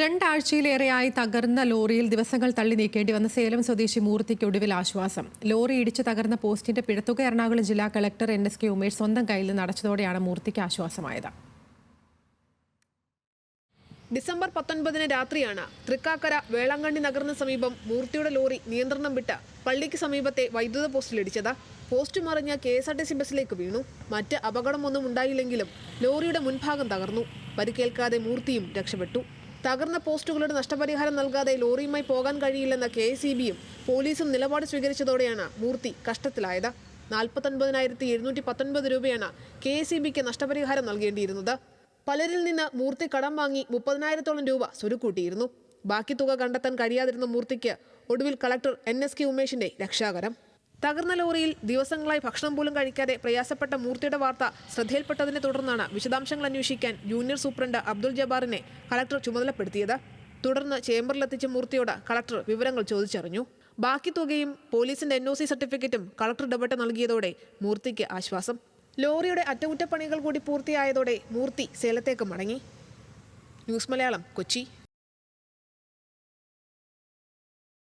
രണ്ടാഴ്ചയിലേറെയായി തകർന്ന ലോറിയിൽ ദിവസങ്ങൾ തള്ളി നീക്കേണ്ടി വന്ന സേലം സ്വദേശി മൂർത്തിക്ക് ഒടുവിൽ ആശ്വാസം. ലോറി ഇടിച്ച് തകർന്ന പോസ്റ്റിന്റെ പിഴത്തുക എറണാകുളം ജില്ലാ collector N S K Umesh സ്വന്തം കയ്യിൽ നിന്ന് അടച്ചതോടെയാണ് മൂർത്തിക്ക് ആശ്വാസമായത്. ഡിസംബർ പത്തൊൻപതിന് രാത്രിയാണ് തൃക്കാക്കര വേളാങ്കണ്ണി നഗറിന് സമീപം മൂർത്തിയുടെ ലോറി നിയന്ത്രണം വിട്ട് പള്ളിക്ക് സമീപത്തെ വൈദ്യുത പോസ്റ്റിൽ പോസ്റ്റിലിടിച്ചത്. പോസ്റ്റ് മറിഞ്ഞ K S R T C ബസ്സിലേക്ക് വീണു. മറ്റ് അപകടമൊന്നും ഉണ്ടായില്ലെങ്കിലും ലോറിയുടെ മുൻഭാഗം തകർന്നു. പരിക്കേൽക്കാതെ മൂർത്തിയും രക്ഷപ്പെട്ടു. തകർന്ന പോസ്റ്റുകളുടെ നഷ്ടപരിഹാരം നൽകാതെ ലോറിയുമായി പോകാൻ കഴിയില്ലെന്ന കെ സി ബിയും പോലീസും നിലപാട് സ്വീകരിച്ചതോടെയാണ് മൂർത്തി കഷ്ടത്തിലായത്. നാൽപ്പത്തൊൻപതിനായിരത്തി എഴുന്നൂറ്റി പത്തൊൻപത് രൂപയാണ് കെ എസ് സി ബിക്ക് നഷ്ടപരിഹാരം നൽകേണ്ടിയിരുന്നത്. പലരിൽ നിന്ന് മൂർത്തി കടം വാങ്ങി മുപ്പതിനായിരത്തോളം രൂപ സ്വരുക്കൂട്ടിയിരുന്നു. ബാക്കി തുക കണ്ടെത്താൻ കഴിയാതിരുന്ന മൂർത്തിക്ക് ഒടുവിൽ കളക്ടർ എൻ എസ് കെ ഉമേഷിന്റെ രക്ഷാകരം. തകർന്ന ലോറിയിൽ ദിവസങ്ങളായി ഭക്ഷണം പോലും കഴിക്കാതെ പ്രയാസപ്പെട്ട മൂർത്തിയുടെ വാർത്ത ശ്രദ്ധയിൽപ്പെട്ടതിനെ തുടർന്നാണ് വിശദാംശങ്ങൾ അന്വേഷിക്കാൻ ജൂനിയർ സൂപ്രണ്ട് അബ്ദുൾ ജബാറിനെ കളക്ടർ ചുമതലപ്പെടുത്തിയത്. തുടർന്ന് ചേംബറിലെത്തിച്ച മൂർത്തിയോട് കളക്ടർ വിവരങ്ങൾ ചോദിച്ചറിഞ്ഞു. ബാക്കി തുകയും പോലീസിന്റെ എൻ സർട്ടിഫിക്കറ്റും കളക്ടർ ഇടപെട്ട് നൽകിയതോടെ മൂർത്തിക്ക് ആശ്വാസം. ലോറിയുടെ അറ്റകുറ്റപ്പണികൾ കൂടി പൂർത്തിയായതോടെ മൂർത്തി സേലത്തേക്ക് മടങ്ങി. ന്യൂസ് മലയാളം കൊച്ചി.